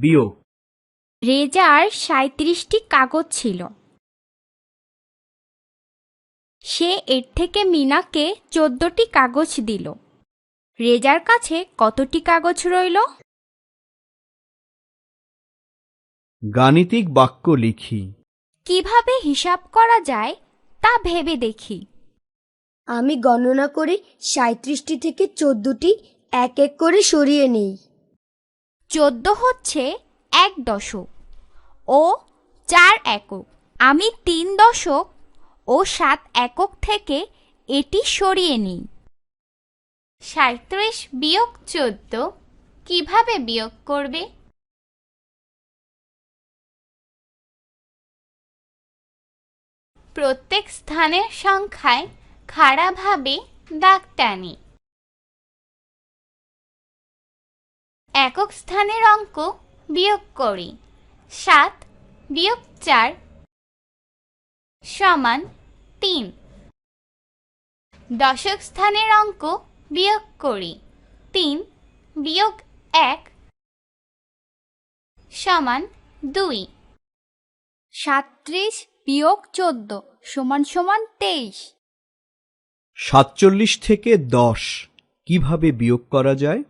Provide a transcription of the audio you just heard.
বিয়োগ। রেজার সাঁত্রিশটি কাগজ ছিল। সে এর থেকে মিনাকে চোদ্দটি কাগজ দিল। রেজার কাছে কতটি কাগজ রইল? গাণিতিক বাক্য লিখি। কীভাবে হিসাব করা যায় তা ভেবে দেখি। আমি গণনা করে সাঁত্রিশটি থেকে চোদ্দটি এক এক করে সরিয়ে নিই। চোদ্দ হচ্ছে এক দশক ও চার একক। আমি তিন দশক ও সাত একক থেকে এটি সরিয়ে নিই। সাঁত্রিশ বিয়োগ চোদ্দ কীভাবে বিয়োগ করবে? প্রত্যেক স্থানের সংখ্যায় খাড়াভাবে দাগ টানি। একক স্থানের অঙ্ক বিয়োগ করি। সাত বিয়োগ চার সমান তিন। দশক স্থানের অঙ্ক বিয়োগ করি। তিন বিয়োগ এক সমান দুই। সাত্রিশ বিয়োগ চোদ্দ সমান সমান তেইশ। সাতচল্লিশ থেকে দশ কীভাবে বিয়োগ করা যায়?